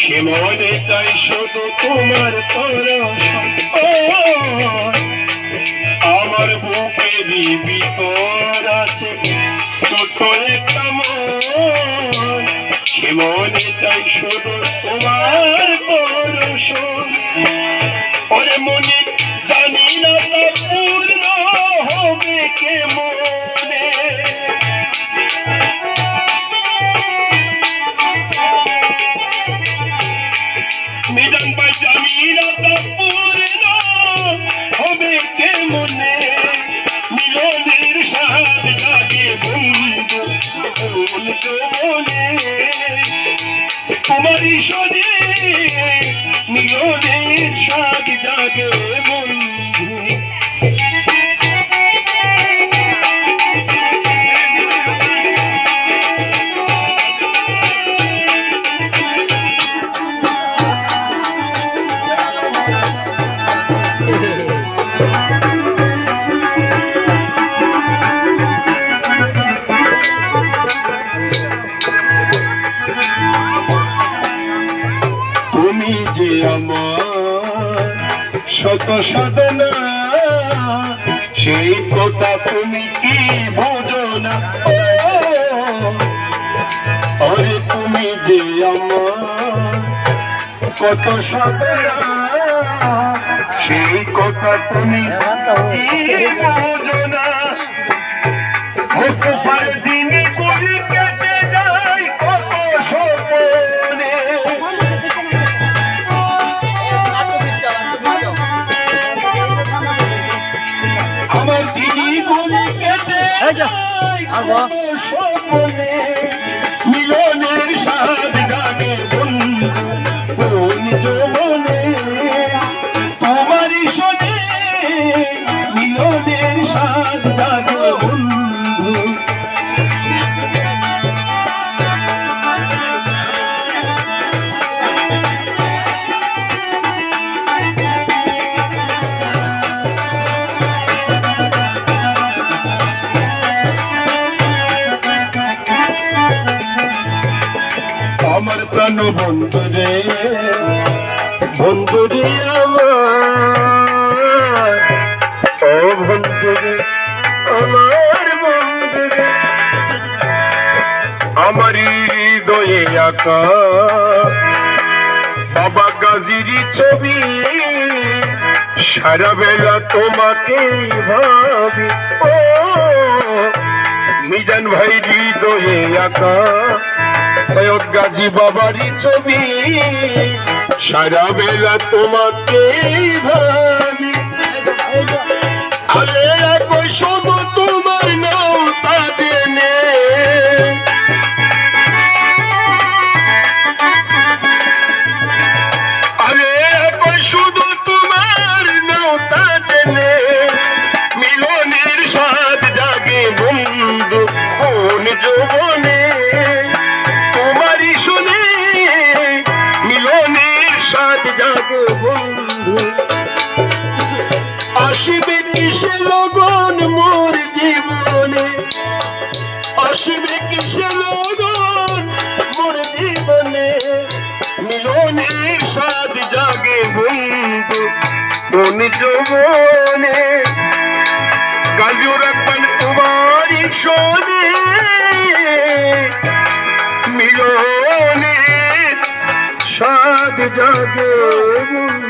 সে মনে চাই শুধু তোমার আমার বুকের ভিতর আছে ছোট মন। চাই শুধু তোমার পরশ ওরে মনে জানি না তা পূর্ণ হবে কে ভুল তো মনে তোমারই শোনে মিলনের সাথে জাগে। সাধনা সেই কথা তুমি কি বোঝো না আরে তুমি যে আমার কত সেই কথা তুমি বোঝো না আমার দিদি কেটে মিলনের সাদ প্রাণ বন্ধু রে বন্ধু রে আমার। ও বন্ধু রে, আমার বন্ধু রে। আমার হৃদয়ে আঁকা বাবা গাজির ছবি সারা বেলা তোমাকে ভাবি। ও মিজান ভাই হৃদয়ে আঁকা। সৈয়দ গাজী বাবারই ছবি। সারা বেলা তোমাকে একই শুধু তোমার যৌবনে তোমারই শুনে মিলনের স্বাদ জাগে বন্ধু। কিসে লগন কিসে লগন মোর জীবনে? মিলনের স্বাদ জাগে বন্ধু কোন যৌবনে। গাজীর রাখবেন তোমারই শোনে। জাগে